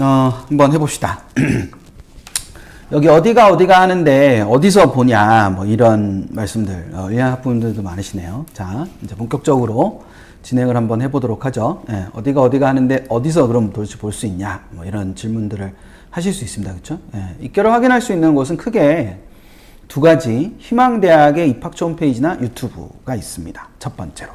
어, 한번 해봅시다. 여기 어디가 어디가 하는데 어디서 보냐 뭐 이런 말씀들 어, 의학 학부분들도 많으시네요. 자 이제 본격적으로 진행을 한번 해보도록 하죠. 예, 어디가 어디가 하는데 어디서 그럼 도대체 볼 수 있냐 뭐 이런 질문들을 하실 수 있습니다. 그렇죠? 예, 입결을 확인할 수 있는 곳은 크게 두 가지 희망대학의 입학처 홈페이지나 유튜브가 있습니다. 첫 번째로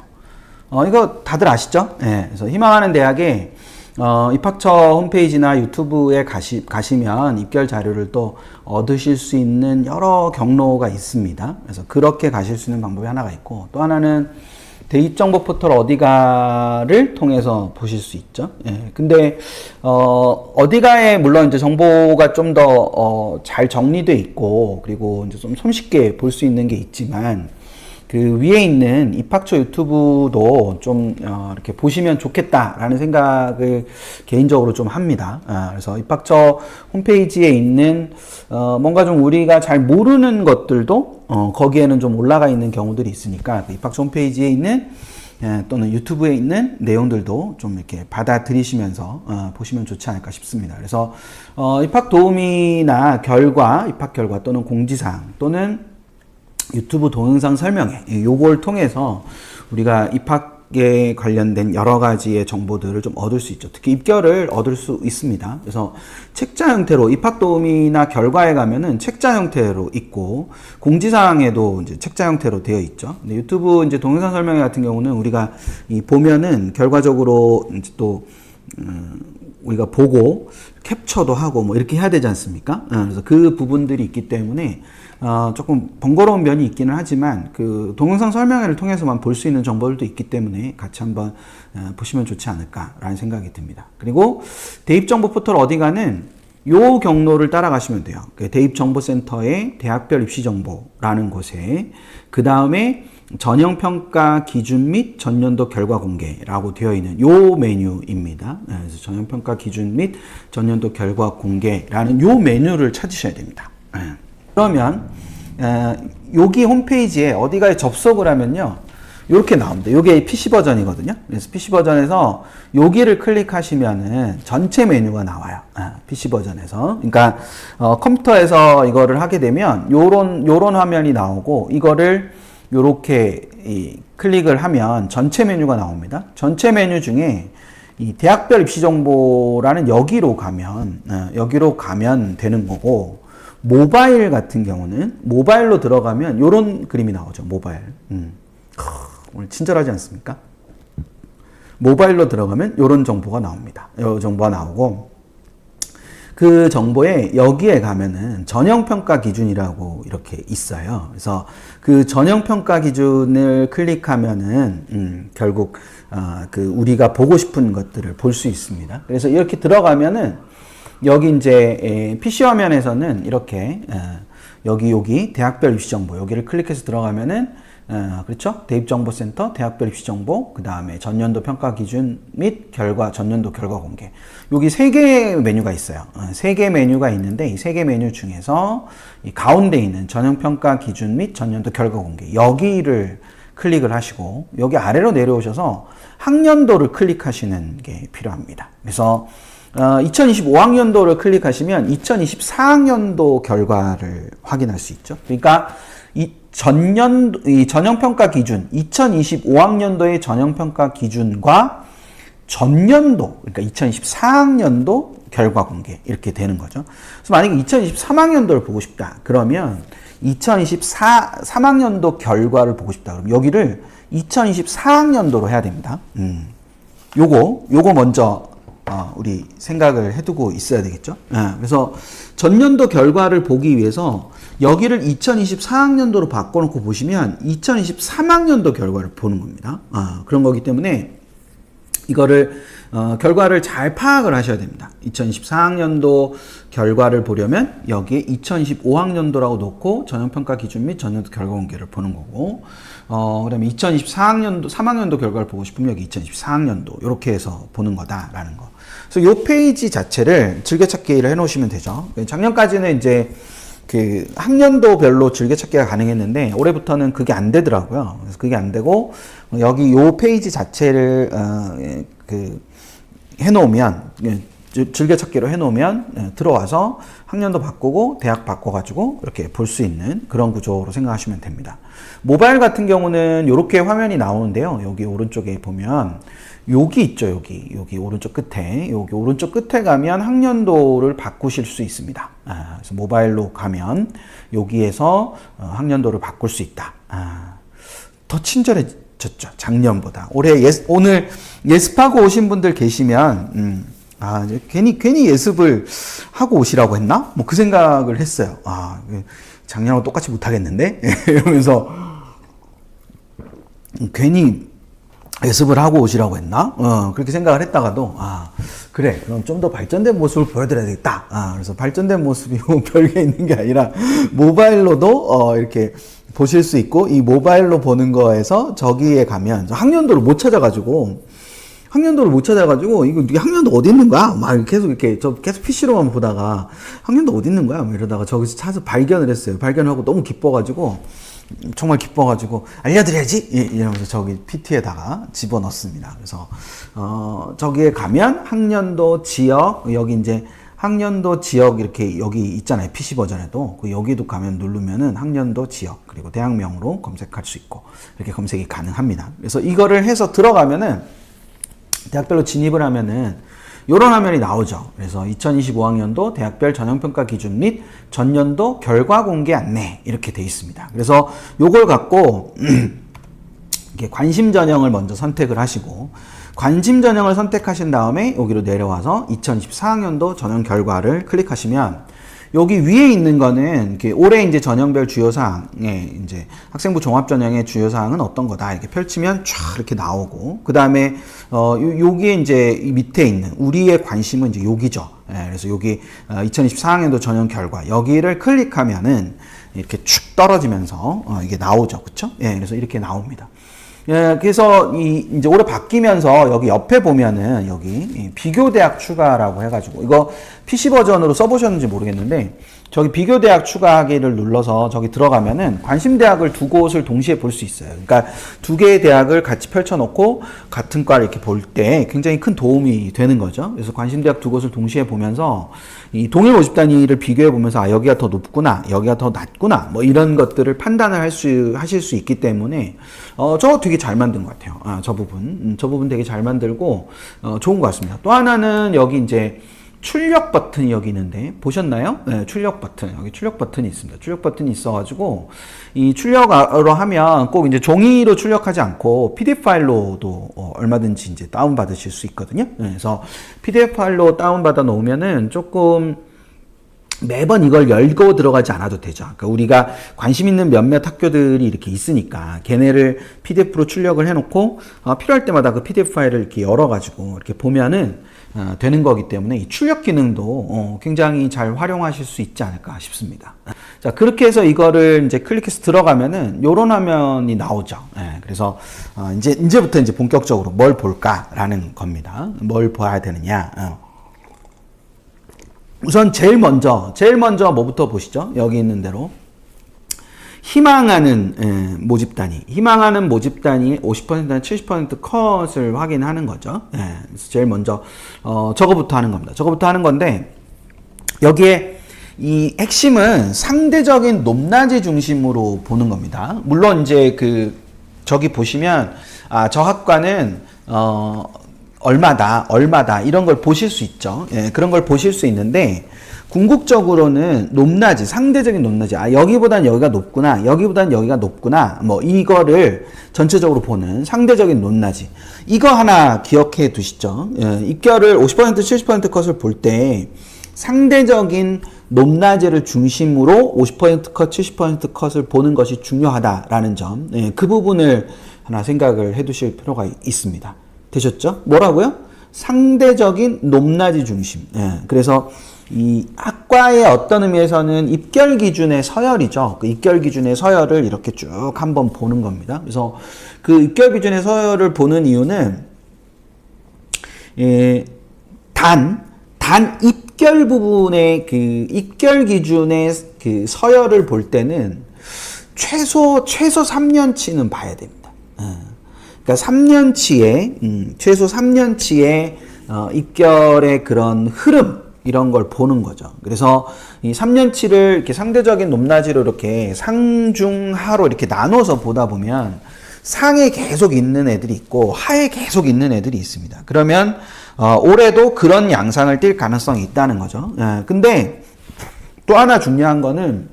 어, 이거 다들 아시죠? 예, 그래서 희망하는 대학에 어, 입학처 홈페이지나 유튜브에 가시, 가시면 입결 자료를 또 얻으실 수 있는 여러 경로가 있습니다. 그래서 그렇게 가실 수 있는 방법이 하나가 있고 또 하나는 대입 정보 포털 어디가를 통해서 보실 수 있죠. 예. 근데, 어, 어디가에 물론 이제 정보가 좀 더, 어, 잘 정리돼 있고, 그리고 이제 좀 손쉽게 볼 수 있는 게 있지만, 그 위에 있는 입학처 유튜브도 좀 어, 이렇게 보시면 좋겠다라는 생각을 개인적으로 좀 합니다. 아, 그래서 입학처 홈페이지에 있는 어, 뭔가 좀 우리가 잘 모르는 것들도 어, 거기에는 좀 올라가 있는 경우들이 있으니까 그 입학처 홈페이지에 있는 예, 또는 유튜브에 있는 내용들도 좀 이렇게 받아들이시면서 어, 보시면 좋지 않을까 싶습니다. 그래서 어, 입학 도우미나 결과, 입학 결과 또는 공지사항 또는 유튜브 동영상 설명회 요걸 통해서 우리가 입학에 관련된 여러 가지의 정보들을 좀 얻을 수 있죠. 특히 입결을 얻을 수 있습니다. 그래서 책자 형태로 입학 도움이나 결과에 가면은 책자 형태로 있고 공지사항에도 이제 책자 형태로 되어 있죠. 근데 유튜브 이제 동영상 설명회 같은 경우는 우리가 이 보면은 결과적으로 이제 또 음, 우리가 보고 캡처도 하고 뭐 이렇게 해야 되지 않습니까? 어, 그래서 그 부분들이 있기 때문에 어, 조금 번거로운 면이 있기는 하지만 그 동영상 설명회를 통해서만 볼 수 있는 정보들도 있기 때문에 같이 한번 어, 보시면 좋지 않을까라는 생각이 듭니다. 그리고 대입 정보 포털 어디가는 요 경로를 따라가시면 돼요. 그 대입 정보센터의 대학별 입시 정보라는 곳에 그 다음에 전형 평가 기준 및 전년도 결과 공개라고 되어 있는 요 메뉴입니다. 네, 그래서 전형 평가 기준 및 전년도 결과 공개라는 요 메뉴를 찾으셔야 됩니다. 네. 그러면 에, 여기 홈페이지에 어디가에 접속을 하면요. 이렇게 나옵니다. 이게 PC 버전이거든요. 그래서 PC 버전에서 여기를 클릭하시면은 전체 메뉴가 나와요. 아, PC 버전에서. 그러니까 어, 컴퓨터에서 이거를 하게 되면 요런 요런 화면이 나오고 이거를 요렇게 이, 클릭을 하면 전체 메뉴가 나옵니다. 전체 메뉴 중에 이 대학별 입시 정보라는 여기로 가면 어, 여기로 가면 되는 거고 모바일 같은 경우는 모바일로 들어가면 요런 그림이 나오죠. 모바일. 음. 오늘 친절하지 않습니까? 모바일로 들어가면 이런 정보가 나옵니다. 이 정보가 나오고 그 정보에 여기에 가면은 전형 평가 기준이라고 이렇게 있어요. 그래서 그 전형 평가 기준을 클릭하면은 음, 결국 어, 그 우리가 보고 싶은 것들을 볼 수 있습니다. 그래서 이렇게 들어가면은 여기 이제 에, PC 화면에서는 이렇게 에, 여기 여기 대학별 입시 정보 여기를 클릭해서 들어가면은 어, 그렇죠? 대입정보센터, 대학별 입시정보, 그 다음에 전년도 평가 기준 및 결과, 전년도 결과 공개. 여기 세개 메뉴가 있어요. 어, 세개 메뉴가 있는데 이 세 개 메뉴 중에서 이 가운데 있는 전형평가 기준 및 전년도 결과 공개. 여기를 클릭을 하시고 여기 아래로 내려오셔서 학년도를 클릭하시는 게 필요합니다. 그래서 어, 2025학년도를 클릭하시면 2024학년도 결과를 확인할 수 있죠. 그러니까 이 전년 이 전형평가 기준 2025학년도의 전형평가 기준과 전년도 그러니까 2024학년도 결과 공개 이렇게 되는 거죠. 그래서 만약에 2023학년도를 보고 싶다 그러면 2024 3학년도 결과를 보고 싶다 그러면 여기를 2024학년도로 해야 됩니다. 음. 요거 요거 먼저 어, 우리 생각을 해두고 있어야 되겠죠. 예, 그래서 전년도 결과를 보기 위해서 여기를 2024학년도로 바꿔놓고 보시면 2023학년도 결과를 보는 겁니다. 아, 그런 거기 때문에 이거를 어, 결과를 잘 파악을 하셔야 됩니다. 2024학년도 결과를 보려면 여기에 2025학년도라고 놓고 전형평가 기준 및 전년도 결과 공개를 보는 거고 어, 그 다음에 2024학년도, 3학년도 결과를 보고 싶으면 여기 2024학년도 이렇게 해서 보는 거다라는 거. 그래서 이 페이지 자체를 즐겨찾기를 해놓으시면 되죠. 작년까지는 이제 그 학년도별로 즐겨찾기가 가능했는데 올해부터는 그게 안 되더라고요. 그래서 그게 안 되고 여기 요 페이지 자체를 어, 그 해놓으면 주- 즐겨찾기로 해놓으면 예, 들어와서 학년도 바꾸고 대학 바꿔가지고 이렇게 볼 수 있는 그런 구조로 생각하시면 됩니다. 모바일 같은 경우는 이렇게 화면이 나오는데요. 여기 오른쪽에 보면 여기 있죠. 여기 여기 오른쪽 끝에 여기 오른쪽 끝에 가면 학년도를 바꾸실 수 있습니다. 아, 그래서 모바일로 가면 여기에서 어, 학년도를 바꿀 수 있다. 아, 더 친절해졌죠 작년보다 올해 예, 오늘 예습하고 오신 분들 계시면 음, 아 괜히 괜히 예습을 하고 오시라고 했나 뭐 그 생각을 했어요 아 작년하고 똑같이 못하겠는데 이러면서 음, 괜히 예습을 하고 오시라고 했나? 어, 그렇게 생각을 했다가도, 아, 그래. 그럼 좀 더 발전된 모습을 보여드려야 되겠다. 아, 그래서 발전된 모습이 뭐 별게 있는 게 아니라, 모바일로도, 어, 이렇게 보실 수 있고, 이 모바일로 보는 거에서 저기에 가면, 저 학년도를 못 찾아가지고, 학년도를 못 찾아가지고, 이거 학년도 어디 있는 거야? 막 계속 이렇게, 저 계속 PC로만 보다가, 학년도 어디 있는 거야? 막 이러다가 저기서 찾아서 발견을 했어요. 발견하고 너무 기뻐가지고, 정말 기뻐가지고 알려드려야지 예, 이러면서 저기 PT에다가 집어넣습니다. 그래서 어, 저기에 가면 학년도 지역 여기 이제 학년도 지역 이렇게 여기 있잖아요. PC 버전에도 그 여기도 가면 누르면은 학년도 지역 그리고 대학명으로 검색할 수 있고 이렇게 검색이 가능합니다. 그래서 이거를 해서 들어가면은 대학별로 진입을 하면은 이런 화면이 나오죠. 그래서 2025학년도 대학별 전형평가 기준 및 전년도 결과 공개 안내 이렇게 돼 있습니다. 그래서 요걸 갖고 관심 전형을 먼저 선택을 하시고 관심 전형을 선택하신 다음에 여기로 내려와서 2024학년도 전형 결과를 클릭하시면 여기 위에 있는 거는 올해 이제 전형별 주요 사항에 이제 학생부 종합 전형의 주요 사항은 어떤 거다 이렇게 펼치면 쫙 이렇게 나오고 그 다음에 어 요- 여기에 이제 이 밑에 있는 우리의 관심은 이제 여기죠. 예, 그래서 여기 어, 2024학년도 전형 결과 여기를 클릭하면은 이렇게 축 떨어지면서 어, 이게 나오죠, 그렇죠? 예, 그래서 이렇게 나옵니다. 예, 그래서 이 이제 올해 바뀌면서 여기 옆에 보면은 여기 이 비교 대학 추가라고 해가지고 이거 PC 버전으로 써보셨는지 모르겠는데 저기 비교 대학 추가하기를 눌러서 저기 들어가면은 관심 대학을 두 곳을 동시에 볼 수 있어요. 그러니까 두 개의 대학을 같이 펼쳐놓고 같은 과를 이렇게 볼 때 굉장히 큰 도움이 되는 거죠. 그래서 관심 대학 두 곳을 동시에 보면서 이 동일 모집 단위를 비교해 보면서 아 여기가 더 높구나, 여기가 더 낮구나, 뭐 이런 것들을 판단을 할 수 하실 수 있기 때문에 어 저 되게 잘 만든 것 같아요. 아 저 부분, 음, 저 부분 되게 잘 만들고 어, 좋은 것 같습니다. 또 하나는 여기 이제 출력 버튼이 여기 있는데 보셨나요? 네, 출력 버튼 여기 출력 버튼이 있습니다. 출력 버튼이 있어가지고 이 출력으로 하면 꼭 이제 종이로 출력하지 않고 PDF 파일로도 어, 얼마든지 이제 다운 받으실 수 있거든요. 네, 그래서 PDF 파일로 다운 받아 놓으면은 조금 매번 이걸 열고 들어가지 않아도 되죠. 그러니까 우리가 관심 있는 몇몇 학교들이 이렇게 있으니까 걔네를 PDF로 출력을 해놓고 어, 필요할 때마다 그 PDF 파일을 이렇게 열어가지고 이렇게 보면은 어, 되는 거기 때문에 이 출력 기능도 어, 굉장히 잘 활용하실 수 있지 않을까 싶습니다. 자 그렇게 해서 이거를 이제 클릭해서 들어가면은 요런 화면이 나오죠. 예, 그래서 어, 이제 이제부터 이제 본격적으로 뭘 볼까라는 겁니다. 뭘 봐야 되느냐. 어. 우선 제일 먼저 제일 먼저 뭐부터 보시죠. 여기 있는 대로 희망하는 예, 모집 단위, 희망하는 모집 단위 50%나 70% 컷을 확인하는 거죠. 예, 그래서 제일 먼저 어, 저거부터 하는 겁니다. 저거부터 하는 건데 여기에 이 핵심은 상대적인 높낮이 중심으로 보는 겁니다. 물론 이제 그 저기 보시면 아, 저 학과는 어 얼마다 얼마다 이런 걸 보실 수 있죠. 예, 그런 걸 보실 수 있는데 궁극적으로는 높낮이 상대적인 높낮이 아 여기보단 여기가 높구나 여기보단 여기가 높구나 뭐 이거를 전체적으로 보는 상대적인 높낮이 이거 하나 기억해 두시죠. 예, 입결을 50% 70% 컷을 볼 때 상대적인 높낮이를 중심으로 50% 컷, 70% 컷을 보는 것이 중요하다라는 점, 예, 그 부분을 하나 생각을 해 두실 필요가 있습니다. 되셨죠? 뭐라고요? 상대적인 높낮이 중심. 예, 그래서 이 학과의 어떤 의미에서는 입결 기준의 서열이죠. 그 입결 기준의 서열을 이렇게 쭉 한번 보는 겁니다. 그래서 그 입결 기준의 서열을 보는 이유는 예, 단, 단 입결 부분의 그 입결 기준의 그 서열을 볼 때는 최소, 최소 3년치는 봐야 됩니다. 예. 그러니까 3년치에, 음, 최소 3년치의 어, 입결의 그런 흐름 이런 걸 보는 거죠. 그래서 이 3년치를 이렇게 상대적인 높낮이로 이렇게 상중하로 이렇게 나눠서 보다 보면 상에 계속 있는 애들이 있고 하에 계속 있는 애들이 있습니다. 그러면 어, 올해도 그런 양상을 띌 가능성이 있다는 거죠. 예, 근데 또 하나 중요한 거는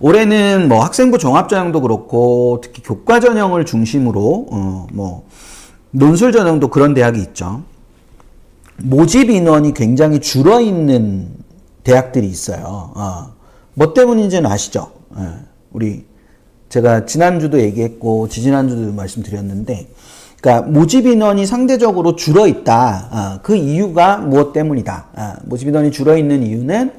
올해는 뭐 학생부 종합전형도 그렇고 특히 교과 전형을 중심으로 어, 뭐 논술 전형도 그런 대학이 있죠. 모집 인원이 굉장히 줄어 있는 대학들이 있어요. 어. 뭐 때문인지는 아시죠? 예. 우리 제가 지난주도 얘기했고 지지난주도 말씀드렸는데 그러니까 모집 인원이 상대적으로 줄어 있다. 어, 그 이유가 무엇 때문이다. 어, 모집 인원이 줄어 있는 이유는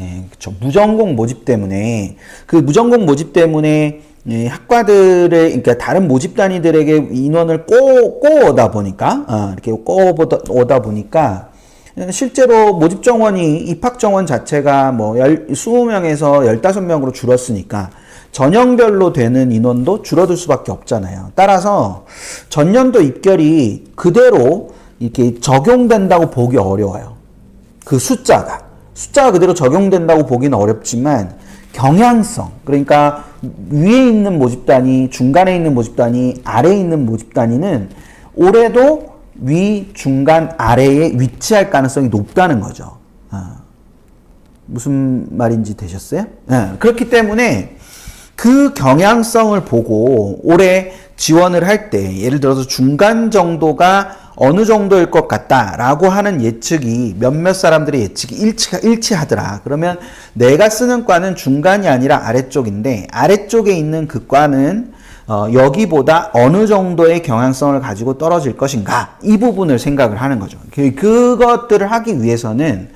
예, 그쵸. 무전공 모집 때문에 그 무전공 모집 때문에 예, 학과들의 그러니까 다른 모집 단위들에게 인원을 꼬, 꼬오다 보니까 어, 이렇게 꼬오다 오다 보니까 실제로 모집 정원이 입학 정원 자체가 뭐 열, 20명에서 15명으로 줄었으니까 전형별로 되는 인원도 줄어들 수밖에 없잖아요. 따라서 전년도 입결이 그대로 이렇게 적용된다고 보기 어려워요. 그 숫자가. 숫자가 그대로 적용된다고 보기는 어렵지만 경향성 그러니까 위에 있는 모집단이 중간에 있는 모집단이 아래에 있는 모집단위는 올해도 위 중간 아래에 위치할 가능성이 높다는 거죠. 아, 무슨 말인지 되셨어요? 네, 그렇기 때문에 그 경향성을 보고 올해 지원을 할 때 예를 들어서 중간 정도가 어느 정도일 것 같다라고 하는 예측이 몇몇 사람들의 예측이 일치, 일치하더라. 그러면 내가 쓰는 과는 중간이 아니라 아래쪽인데 아래쪽에 있는 그 과는 어, 여기보다 어느 정도의 경향성을 가지고 떨어질 것인가 이 부분을 생각을 하는 거죠. 그, 그것들을 하기 위해서는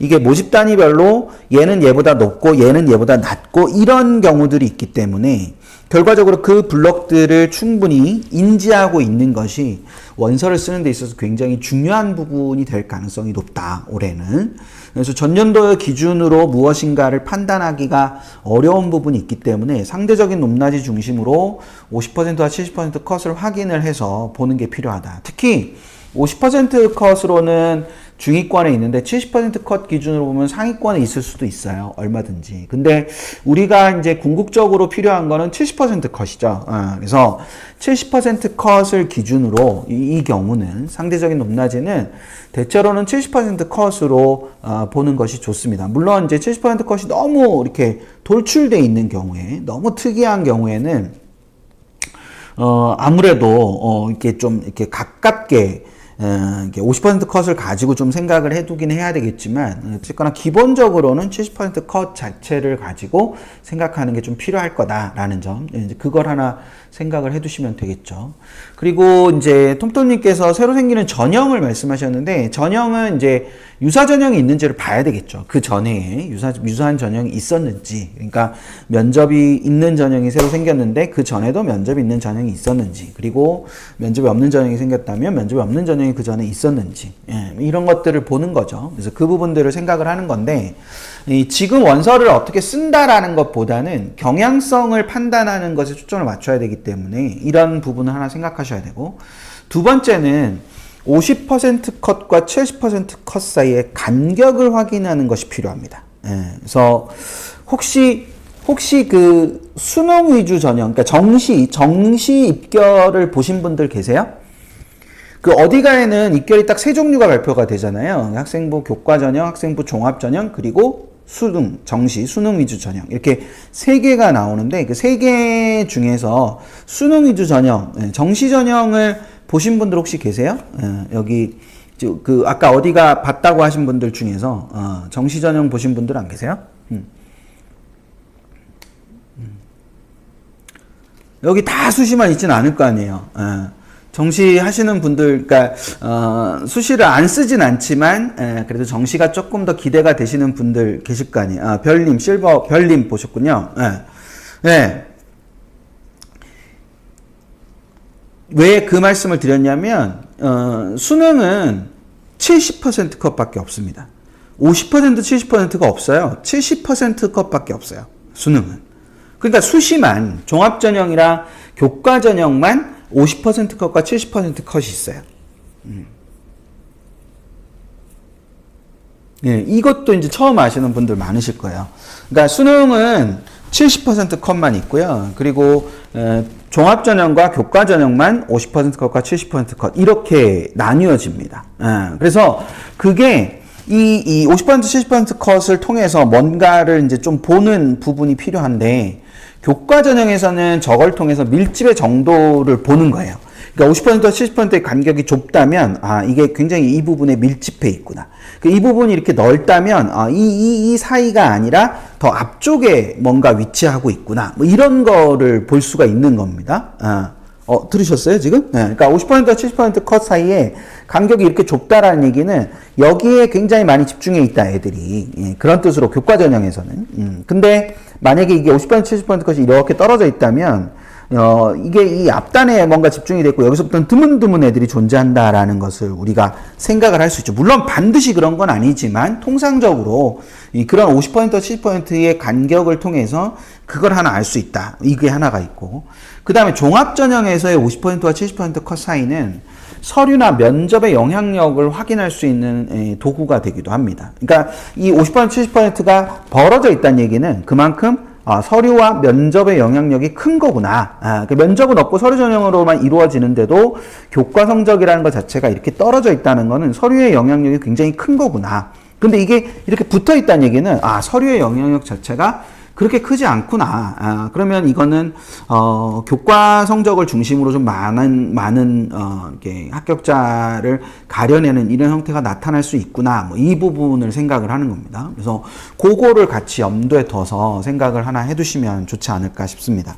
이게 모집 단위별로 얘는 얘보다 높고 얘는 얘보다 낮고 이런 경우들이 있기 때문에 결과적으로 그 블럭들을 충분히 인지하고 있는 것이 원서를 쓰는 데 있어서 굉장히 중요한 부분이 될 가능성이 높다, 올해는. 그래서 전년도의 기준으로 무엇인가를 판단하기가 어려운 부분이 있기 때문에 상대적인 높낮이 중심으로 50%와 70% 컷을 확인을 해서 보는 게 필요하다. 특히 50% 컷으로는 중위권에 있는데 70%컷 기준으로 보면 상위권에 있을 수도 있어요. 얼마든지. 근데 우리가 이제 궁극적으로 필요한 거는 70% 컷이죠. 어, 그래서 70% 컷을 기준으로 이, 이, 경우는 상대적인 높낮이는 대체로는 70% 컷으로 어, 보는 것이 좋습니다. 물론 이제 70% 컷이 너무 이렇게 돌출돼 있는 경우에 너무 특이한 경우에는 어, 아무래도 어, 이렇게 좀 이렇게 가깝게 50% 컷을 가지고 좀 생각을 해두긴 해야 되겠지만 어쨌거나 기본적으로는 70%컷 자체를 가지고 생각하는 게 좀 필요할 거다라는 점. 이제 그걸 하나 생각을 해두시면 되겠죠. 그리고 이제 톰톰님께서 새로 생기는 전형을 말씀하셨는데 전형은 이제 유사 전형이 있는지를 봐야 되겠죠. 그 전에 유사 유사한 전형이 있었는지 그러니까 면접이 있는 전형이 새로 생겼는데 그 전에도 면접이 있는 전형이 있었는지 그리고 면접이 없는 전형이 생겼다면 면접이 없는 전형이 그 전에 있었는지 예, 이런 것들을 보는 거죠. 그래서 그 부분들을 생각을 하는 건데 지금 원서를 어떻게 쓴다라는 것보다는 경향성을 판단하는 것에 초점을 맞춰야 되기 때문에 이런 부분을 하나 생각하셔야 되고 두 번째는 50% 컷과 70%컷 사이의 간격을 확인하는 것이 필요합니다. 예, 그래서 혹시 혹시 그 수능 위주 전형, 그러니까 정시 정시 입결을 보신 분들 계세요? 그 어디가에는 입결이 딱 세 종류가 발표가 되잖아요. 학생부 교과 전형, 학생부 종합 전형, 그리고 수능, 정시, 수능 위주 전형 이렇게 세 개가 나오는데 그 세 개 중에서 수능 위주 전형, 예, 정시 전형을 보신 분들 혹시 계세요? 예, 여기 그 아까 어디가 봤다고 하신 분들 중에서 어, 정시 전형 보신 분들 안 계세요? 음. 음. 여기 다 수시만 있지는 않을 거 아니에요. 예. 정시 하시는 분들, 그러니까 어, 수시를 안 쓰진 않지만 에, 그래도 정시가 조금 더 기대가 되시는 분들 계실 거 아니에요. 아, 별님, 실버 별님 보셨군요. 예. 네. 왜그 말씀을 드렸냐면 어, 수능은 70% 컷밖에 없습니다. 50% 70%가 없어요. 70% 컷밖에 없어요. 수능은. 그러니까 수시만 종합 전형이랑 교과 전형만 50% 컷과 70% 컷이 있어요. 음. 예, 이것도 이제 처음 아시는 분들 많으실 거예요. 그러니까 수능은 70% 컷만 있고요. 그리고 에, 종합 전형과 교과 전형만 50% 컷과 70%컷 이렇게 나뉘어집니다. 예, 그래서 그게 이, 이 50% 70% 컷을 통해서 뭔가를 이제 좀 보는 부분이 필요한데 교과 전형에서는 저걸 통해서 밀집의 정도를 보는 거예요. 그러니까 50%와 70%의 간격이 좁다면 아 이게 굉장히 이 부분에 밀집해 있구나. 그이 부분이 이렇게 넓다면 아, 이, 이, 이 사이가 아니라 더 앞쪽에 뭔가 위치하고 있구나. 뭐 이런 거를 볼 수가 있는 겁니다. 아, 어 들으셨어요 지금? 네, 그러니까 50%와 70%컷 사이에 간격이 이렇게 좁다라는 얘기는 여기에 굉장히 많이 집중해 있다 애들이 예, 그런 뜻으로 교과 전형에서는. 음, 근데 만약에 이게 50% 70% 컷이 이렇게 떨어져 있다면 어, 이게 이 앞단에 뭔가 집중이 됐고 여기서부터는 드문드문 애들이 존재한다라는 것을 우리가 생각을 할 수 있죠. 물론 반드시 그런 건 아니지만 통상적으로 이 그런 50% 70%의 간격을 통해서 그걸 하나 알 수 있다. 이게 하나가 있고. 그 다음에 종합 전형에서의 50%와 70%컷 사이는 서류나 면접의 영향력을 확인할 수 있는 에, 도구가 되기도 합니다. 그러니까 이 50% 70%가 벌어져 있다는 얘기는 그만큼 아, 서류와 면접의 영향력이 큰 거구나. 아, 그 면접은 없고 서류 전형으로만 이루어지는데도 교과 성적이라는 것 자체가 이렇게 떨어져 있다는 거는 서류의 영향력이 굉장히 큰 거구나. 근데 이게 이렇게 붙어 있다는 얘기는 아, 서류의 영향력 자체가 그렇게 크지 않구나. 아, 그러면 이거는 어, 교과 성적을 중심으로 좀 많은 많은 어, 이렇게 합격자를 가려내는 이런 형태가 나타날 수 있구나. 뭐 이 부분을 생각을 하는 겁니다. 그래서 그거를 같이 염두에 둬서 생각을 하나 해두시면 좋지 않을까 싶습니다.